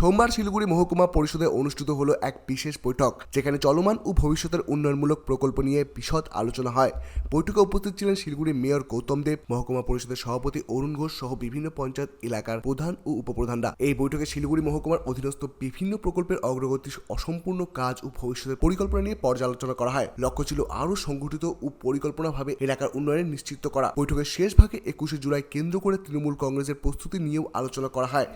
সোমবার শিলিগুড়ি মহকুমা পরিষদে অনুষ্ঠিত হলো এক বিশেষ বৈঠক, যেখানে চলমান ও ভবিষ্যতের উন্নয়নমূলক প্রকল্প নিয়ে বিশদ আলোচনা হয়। বৈঠকে উপস্থিত ছিলেন শিলিগুড়ি মেয়র গৌতম দেব, মহকুমা পরিষদের সভাপতি অরুণ ঘোষ সহ বিভিন্ন পঞ্চায়েত এলাকার প্রধান ও উপপ্রধানরা। এই বৈঠকে শিলিগুড়ি মহকুমার অধীনস্থ বিভিন্ন প্রকল্পের অগ্রগতি, অসম্পূর্ণ কাজ ও ভবিষ্যতের পরিকল্পনা নিয়ে পর্যালোচনা করা হয়। লক্ষ্য ছিল আরও সংগঠিত ও পরিকল্পনাভাবে এলাকার উন্নয়ন নিশ্চিত করা। বৈঠকের শেষ ভাগে একুশে জুলাই কেন্দ্র করে তৃণমূল কংগ্রেসের প্রস্তুতি নিয়েও আলোচনা করা হয়।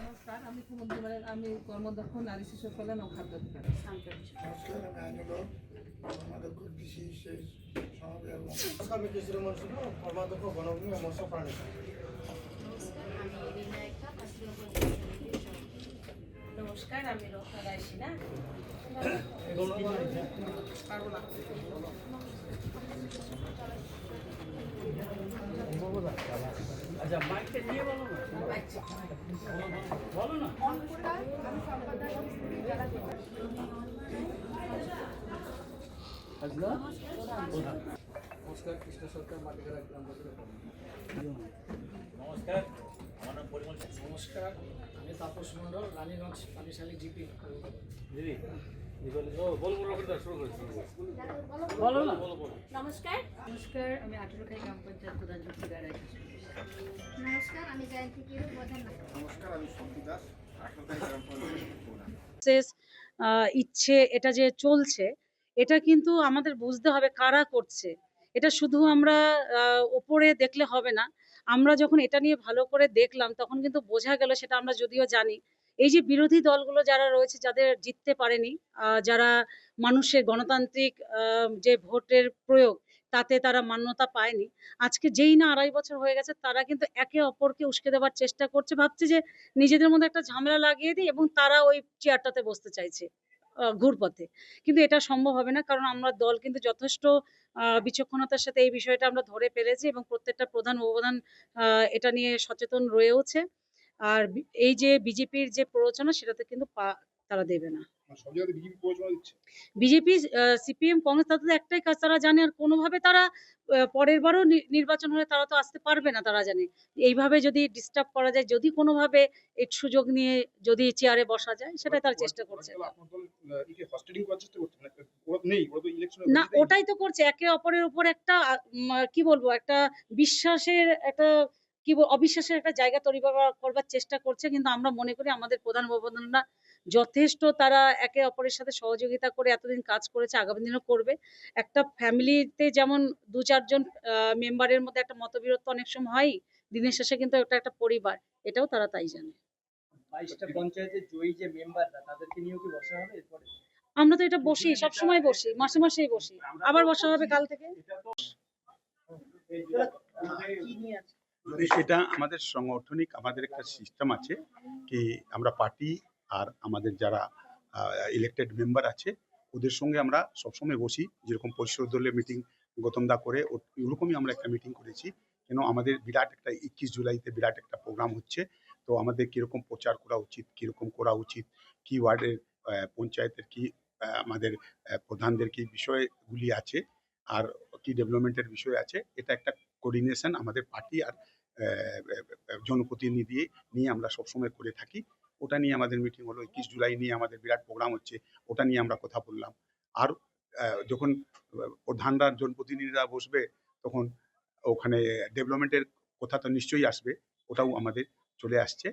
আমি কর্মদক্ষ, নারী শিশু কল্যাণ ও খাদ্য কর্মাধ্যক্ষ গণভূমি মৎস্য প্রাণী নমস্কার, আমি রক্ষা রায়সিনা পারব না। আচ্ছা মাইকটা নিয়ে বলো না। বলো না। আচ্ছা নমস্কার কৃষ্ণ সরকার গ্রাম নমস্কার। আমার নাম পরিমল নমস্কার আমি তাপস মণ্ডল রানীগঞ্জ পানিশালী জিপি। দিদি ও বল বল শুরু করে বলো না বলো বলো নমস্কার। নমস্কার আমি আঠেরোখাই গ্রাম পঞ্চায়েত প্রধান নমস্কার আমি দাস। ইচ্ছে এটা যে চলছে এটা কিন্তু আমাদের বুঝতে হবে কারা করছে। এটা শুধু আমরা আহ, ওপরে দেখলে হবে না। আমরা যখন এটা নিয়ে ভালো করে দেখলাম তখন কিন্তু বোঝা গেল সেটা আমরা যদিও জানি। এই যে বিরোধী দলগুলো যারা রয়েছে যাদের জিততে পারেনি আহ, যারা মানুষের গণতান্ত্রিক আহ, যে ভোটের প্রয়োগ তাতে তারা মান্যতা পায়নি। আজকে যেই না আড়াই বছর হয়ে গেছে তারা কিন্তু একে অপরকে উস্কে দেওয়ার চেষ্টা করছে। ভাবছে যে নিজেদের মধ্যে একটা ঝামেলা লাগিয়ে দিই এবং তারা ওই চেয়ারটাতে বসতে চাইছে ঘুরপথে। কিন্তু এটা সম্ভব হবে না কারণ আমরা দল কিন্তু যথেষ্ট বিচক্ষণতার সাথে এই বিষয়টা আমরা ধরে ফেলেছি এবং প্রত্যেকটা প্রধান আহ, এটা নিয়ে সচেতন রয়েওছে। আর এই যে বিজেপির যে প্ররোচনা সেটাতে কিন্তু পা তারা দেবে না। বিজেপি দিচ্ছে। বিজেপি সিপিএম কংগ্রেস তাদের একটাই কাজ তারা জানে আর কোনোভাবে তারা পরের বারও নির্বাচন হলে তারা তো আসতে পারবে না তারা জানে। এইভাবে যদি ডিস্টার্ব করা যায় যদি কোনোভাবে এই সুযোগ নিয়ে যদি চেয়ারে বসা যায় সেটাই তারা চেষ্টা করছে। করছে না ওটাই তো করছে একে অপরের উপর একটা কি বলব একটা বিশ্বাসের একটা কি অবিশ্বাসের একটা জায়গা তৈরি করা- করবার চেষ্টা করছে কিন্তু আমরা মনে করি আমাদের প্রধান উপপ্রধানরা যথেষ্ট তারা একে অপরের সাথে সহযোগিতা করে এতদিন কাজ করেছে আগামী দিনও করবে। একটা ফ্যামিলিতে যেমন দু চারজন মেম্বারের মধ্যে একটা মতবিরোধ তো অনেক সময় হয় দিনের শেষে কিন্তু এটা একটা পরিবার এটাও তারা তাই জানে। বাইশটা পঞ্চায়েতের জয়ী যে মেম্বাররা তাদেরকে নিয়েও কি বসা হবে এরপরে? আমরা তো এটা বসি সব সময় বসি মাসে মাসেই বসি। আবার বসা হবে কাল থেকে? কি নিয়ে আছে? এটা আমাদের সাংগঠনিক, আমাদের একটা সিস্টেম আছে কি আমরা পার্টি আর আমাদের যারা ইলেক্টেড মেম্বার আছে, ওদের সঙ্গে আমরা সবসময় বসি। যেরকম পরিষদ দলের মিটিং গৌতম দা করে ওরকমই আমরা একটা মিটিং করেছি। কেন আমাদের বিরাট একটা একুশ জুলাইতে বিরাট একটা প্রোগ্রাম হচ্ছে। তো আমাদের কীরকম প্রচার করা উচিত, কীরকম করা উচিত, কি ওয়ার্ডের পঞ্চায়েতের কি আমাদের প্রধানদের কি বিষয়গুলি আছে, আর কি ডেভেলপমেন্টের বিষয় আছে, এটা একটা কোর্ডিনেশন আমাদের পার্টি আর জনপ্রতিনিধি নিয়ে আমরা সবসময় করে থাকি। ওটা নিয়ে আমাদের মিটিং হলো একুশ জুলাই নিয়ে আমাদের বিরাট প্রোগ্রাম হচ্ছে ওটা নিয়ে আমরা কথা বললাম। আর যখন প্রধানরা জনপ্রতিনিধিরা বসবে তখন ওখানে ডেভেলপমেন্টের কথা তো নিশ্চয়ই আসবে ওটাও আমাদের চলে আসছে।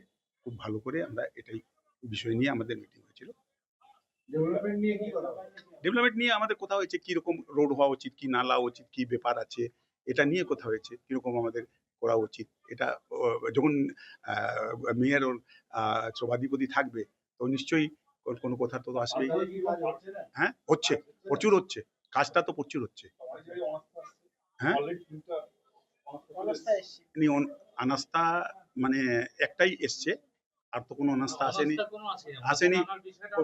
খুব ভালো করে আমরা এটাই বিষয় নিয়ে আমাদের মিটিং হয়েছিল? ডেভেলপমেন্ট নিয়ে আমাদের কথা হয়েছে কীরকম রোড হওয়া উচিত কি নালা উচিত কি ব্যাপার আছে এটা নিয়ে কথা হয়েছে কীরকম আমাদের করা উচিত। এটা যখন মেয়ের সভাধিপতি থাকবে তো নিশ্চয়ই ওর কোনো কথা তো আসবেই? হ্যাঁ? হচ্ছে। প্রচুর হচ্ছে। কাজটা তো প্রচুর হচ্ছে। হ্যাঁ? অন- অনাস্থা মানে একটাই এসছে। আর তো কোনো অনাস্থা আসেনি। আসেনি।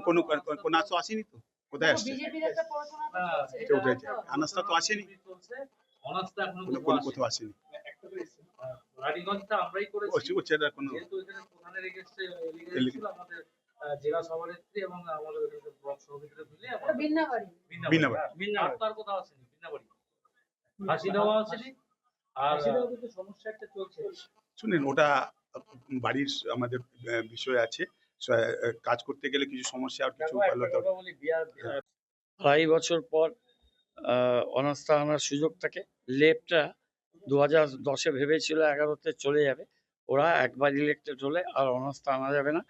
কোনো কোনো- কোনো আস্থা আসেনি তো? কোথায় আসছে? তো হ্যাঁ, তো আসেনি। কোনো কোথাও আসেনি। হ্যাঁ, রানীগঞ্জটা আমরাই করেছি। যেহেতু এখানে প্রধানের আমাদের জেলা সভানেত্রী এবং আমাদের ব্লক সভাপতিরা মিলে বিন্নাবাড়ি বিন্নাবাড়ি বিন্নাবাড়ি। বিন্নাবাড়ি তার কোথাও আসেনি বিন্নাবাড়ি ফাঁসি দেওয়া আসেনি। আর সমস্যা একটা চলছে। শুনেন ওটা বাড়ির আমাদের বিষয় আছে। কাজ করতে গেলে কিছু সমস্যা আর কিছু বিয়া- আড়াই বছর পর আহ, অনাস্থা আনার সুযোগ থাকে লেফটটা দু হাজার দশে ভেবেছিল এগারোতে চলে যাবে। ওরা একবার ইলেক্টেড হলে আর অনাস্থা আনা যাবে না।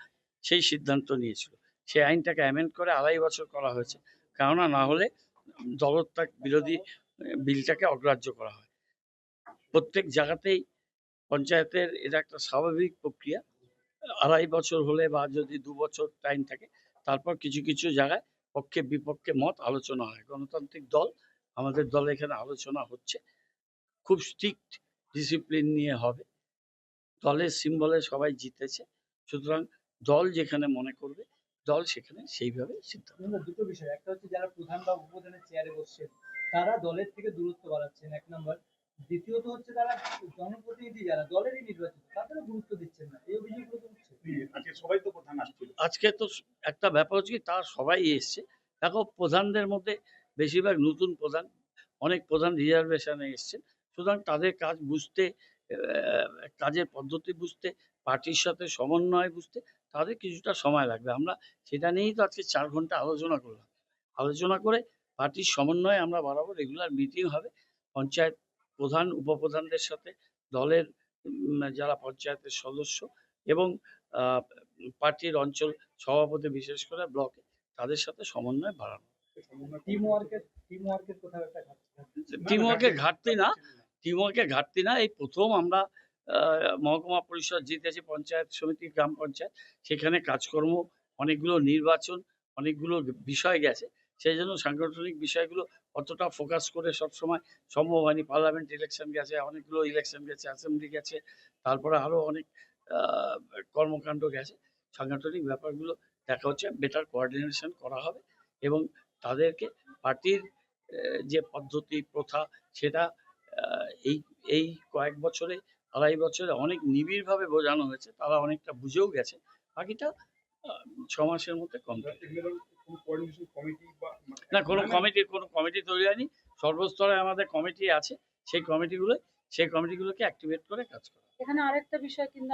সেই সিদ্ধান্ত নিয়েছিল। সেই আইনটাকে অ্যামেন্ড করে আড়াই বছর করা হয়েছে। কেননা না হলে দলত্যাগ বিরোধী বিলটাকে অগ্রাহ্য করা হয়। প্রত্যেক জায়গাতেই পঞ্চায়েতের এটা একটা স্বাভাবিক প্রক্রিয়া। আড়াই বছর হলে বা যদি দু বছর টাইম থাকে, তারপর কিছু কিছু জায়গায় পক্ষে বিপক্ষে মত আলোচনা হয়। গণতান্ত্রিক দল, আমাদের দলে এখানে আলোচনা হচ্ছে। খুব স্ট্রিক্ট ডিসিপ্লিন নিয়ে হবে। দলের সিম্বলে সবাই জিতেছে। সুতরাং দল যেখানে মনে করবে দল সেখানে সেইভাবে সিদ্ধান্ত দুটো বিষয়। একটা হচ্ছে যারা প্রধান বা উপপ্রধানের চেয়ারে বসছেন তারা দলের থেকে দূরত্ব বাড়াচ্ছেন এক নম্বর দ্বিতীয়ত হচ্ছে তারা জনপ্রতিনিধি যারা দলেরই নির্বাচিত তাদেরও গুরুত্ব দিচ্ছেন না। এই অভিযোগগুলো তো উঠছে। আজকে সবাই তো প্রধান আসছিল। আজকে তো একটা ব্যাপার হচ্ছে কি তারা সবাই এসছে। দেখো প্রধানদের মধ্যে বেশিরভাগ নতুন প্রধান অনেক প্রধান রিজার্ভেশনে এসছেন। সুতরাং তাদের কাজ বুঝতে কাজের পদ্ধতি বুঝতে পার্টির সাথে সমন্বয় বুঝতে তাদের কিছুটা সময় লাগবে। আমরা সেটা নিয়েই তো আজকে চার ঘণ্টা আলোচনা করলাম। আলোচনা করে পার্টির সমন্বয়ে আমরা বাড়াবো রেগুলার মিটিং হবে। পঞ্চায়েত প্রধান উপপ্রধানদের সাথে দলের যারা পঞ্চায়েতের সদস্য এবং পার্টির অঞ্চল সভাপতি বিশেষ করে ব্লকে তাদের সাথে সমন্বয় বাড়ানো ওয়ার্কের। টিম ওয়ার্কের ঘাটতি না। টিম ঘাটতি না। এই প্রথম আমরা মহকুমা পরিষদ জিতেছি পঞ্চায়েত সমিতি, গ্রাম পঞ্চায়েত। সেখানে কাজকর্ম অনেকগুলো নির্বাচন, অনেকগুলো বিষয় গেছে। সেই জন্য সাংগঠনিক বিষয়গুলো অতটা ফোকাস করে সবসময় সম্ভব হয়নি। পার্লামেন্ট ইলেকশন গেছে, অনেকগুলো ইলেকশন গেছে অ্যাসেম্বলি গেছে, তারপরে আরও অনেক কর্মকাণ্ড গেছে। সাংগঠনিক ব্যাপারগুলো দেখা হচ্ছে বেটার কোঅর্ডিনেশন করা হবে এবং তাদেরকে পার্টির যে পদ্ধতি, প্রথা, সেটা এই এই কয়েক বছরে, আড়াই বছরে অনেক নিবিড়ভাবে বোঝানো হয়েছে, তারা অনেকটা বুঝেও গেছে, বাকিটা ছ মাসের মধ্যে কমপ্লিট না, কোনো কমিটি কোনো কমিটি তৈরি হয়নি, সর্বস্তরে আমাদের কমিটি আছে, সেই কমিটিগুলো সেই কমিটিগুলোকে অ্যাক্টিভেট করে কাজ করা। এখানে আরেকটা বিষয় কিন্তু